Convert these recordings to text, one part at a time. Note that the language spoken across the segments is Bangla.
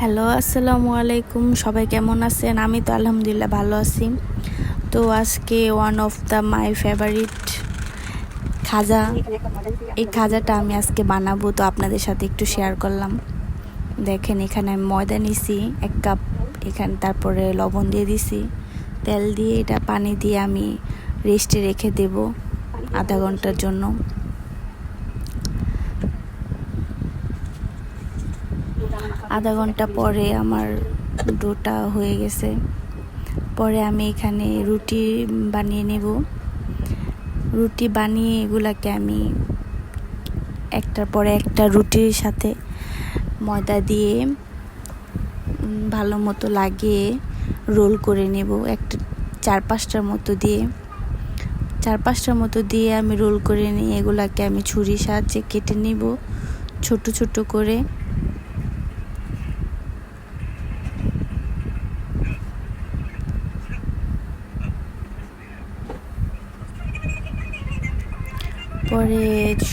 হ্যালো, আসসালামু আলাইকুম। সবাই কেমন আছেন? আমি তো আলহামদুলিল্লাহ ভালো আছি। তো আজকে one of the my favourite খাজা, এই খাজাটা আমি আজকে বানাবো। তো আপনাদের সাথে একটু শেয়ার করলাম। দেখেন, এখানে আমি ময়দা নিছি, এক কাপ এখানে তারপরে লবণ দিয়ে দিছি। তেল দিয়ে এটা পানি দিয়ে আমি রেস্টে রেখে দেব আধা ঘণ্টার জন্য। আধা ঘণ্টা পরে আমার ডোটা হয়ে গেছে। পরে আমি এখানে রুটি বানিয়ে নেব। রুটি বানিয়ে এগুলাকে আমি একটার পরে একটা রুটির সাথে ময়দা দিয়ে ভালো মতো লাগিয়ে রোল করে নেব। একটা চার পাঁচটার মতো দিয়ে। চার পাঁচটার মতো দিয়ে আমি রোল করে নিয়ে এগুলাকে আমি ছুরির সাহায্যে কেটে নিব। ছোট ছোট করে। পরে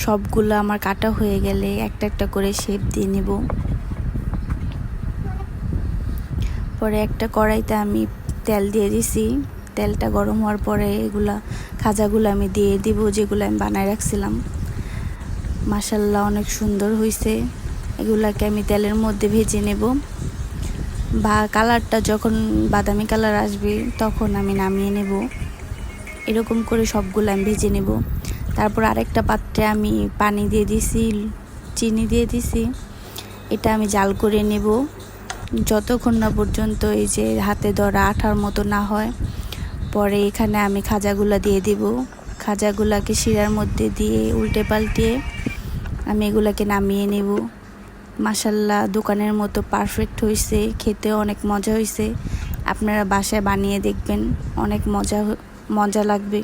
সবগুলো আমার কাটা হয়ে গেলে একটা একটা করে শেপ দিয়ে নেব। পরে একটা কড়াইতে আমি তেল দিয়ে দিছি। তেলটা গরম হওয়ার পরে এগুলা খাজাগুলো আমি দিয়ে দিব, যেগুলো আমি বানায় রাখছিলাম। মাসাল্লাহ অনেক সুন্দর হয়েছে এগুলাকে আমি তেলের মধ্যে ভেজে নেব। বা কালারটা যখন বাদামি কালার আসবে, তখন আমি নামিয়ে নেব। এরকম করে সবগুলো আমি ভেজে নেব। তারপর আরেকটা পাত্রে আমি পানি দিয়ে দিছি, চিনি দিয়ে দিছি। এটা আমি জাল করে নেব। যতক্ষণ না পর্যন্ত এই যে হাতে ধরা আঠার মতো না হয়, পরে এখানে আমি খাজাগুলা দিয়ে দিব। খাজাগুলাকে শিরার মধ্যে দিয়ে উল্টে পাল্টিয়ে আমি এগুলাকে নামিয়ে নেব। মাসাল্লাহ দোকানের মতো পারফেক্ট হয়েছে খেতে অনেক মজা হয়েছে আপনারা বাসায় বানিয়ে দেখবেন, অনেক মজা মজা লাগবে।